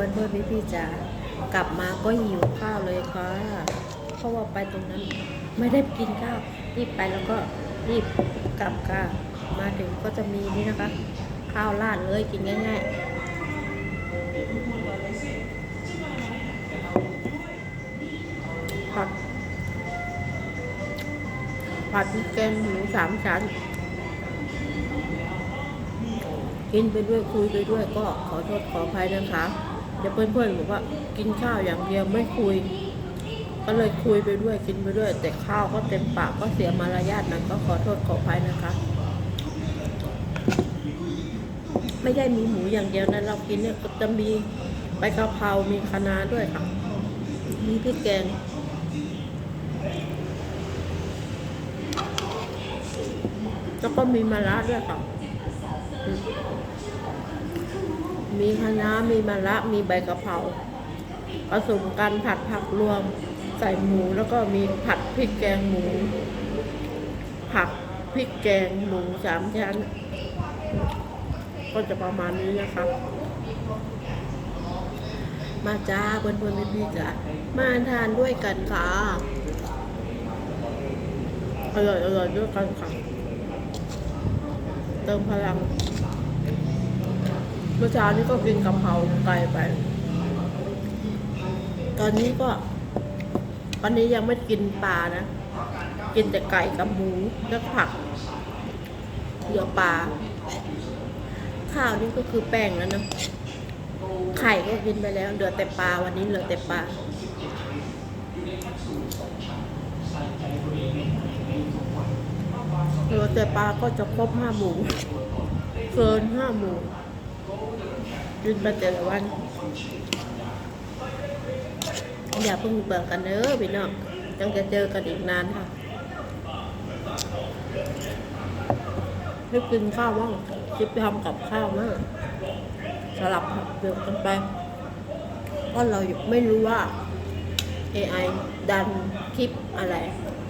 พื่อนเพื่อนพี่พี่จ๋ากลับมาก็หิวข้าวเลยค่ะเพราะว่าไปตรงนั้น ไม่ได้กินข้าวรีบไปแล้วก็รีบกลับค่ะมาถึงก็จะมีนี่นะคะ ข้าวราดเลยกินง่ายๆผัดผัดพริกแกงหมูสามชั้นกินไปด้วยคุยไปด้วยก็ขอโทษขออภัยนะคะ เดี๋ยวเพื่อนๆบอกว่ากินข้าวอย่างเดียวไม่คุย ก็เลยคุยไปด้วยกินไปด้วย แต่ข้าวก็เต็มปากก็เสียมารยาทนั้นก็ขอโทษขออภัยนะคะ ไม่ได้มีหมูอย่างเดียวนะเรากินเนี่ยก็จะมีใบกะเพรามีคะน้าด้วยค่ะ มีพริกแกงแล้วก็มีมะระด้วยค่ะ มีคะน้ามีมะระ มีใบกะเพราผสมกันผัดผักรวม ใส่หมูแล้วก็มีผัดพริกแกงหมู ผักพริกแกงหมูสามชั้น ก็จะประมาณนี้นะคะมาจ้าเพื่อนเพื่อนๆพี่ๆจ้ามาทานด้วยกันค่ะอร่อยอร่อยด้วยกันค่ะ เติมพลัง เมื่อเช้านี้ก็กินกะเพราไก่ไป ตอนนี้ก็ วันนี้ยังไม่กินปลานะ กินแต่ไก่กับหมูแล้วผักเหลือปลา ข้าวนี่ก็คือแป้งแล้วนะ ไข่ก็กินไปแล้วเหลือแต่ปลาวันนี้เหลือแต่ปลาเหลือแต่ปลาก็จะครบห้าหมูเกินห้าหมู กินไปแต่ละวัน อย่าเพิ่งเบื่อกันเด้อพี่น้องยังจะเจอกันอีกนานค่ะรีบกินข้าวบ้างคิดไปทำกับข้าวมากสลับเดือกันไปเพราะเราไม่รู้ว่า AI ดันคลิปอะไร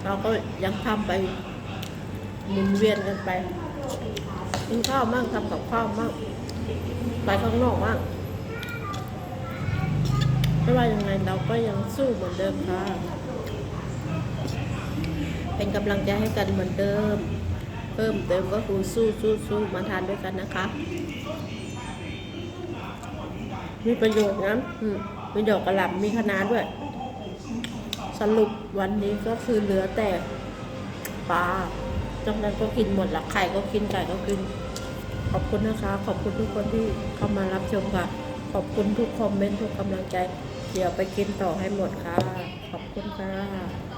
เราก็ยังทำไปหมุนเวียนกันไปกินข้าวมั่งทำกับข้าวมั่ง ไปข้างนอกมั่งไม่ว่ายังไงเราก็ยังสู้เหมือนเดิมค่ะ เป็นกำลังใจให้กันเหมือนเดิม เพิ่มเติมก็คือสู้สู้สู้มาทานด้วยกันนะคะ มีประโยชน์นะอืมมีดอกกระหล่ำมีคะน้าด้วย สรุปวันนี้ก็คือเหลือแต่ปลาจากนั้นก็กินหมดละไข่ก็กินไก่ก็กิน ขอบคุณนะคะ ขอบคุณทุกคนที่เข้ามารับชมค่ะ ขอบคุณทุกคอมเมนต์ทุกกำลังใจ เดี๋ยวไปกินต่อให้หมดค่ะ ขอบคุณค่ะ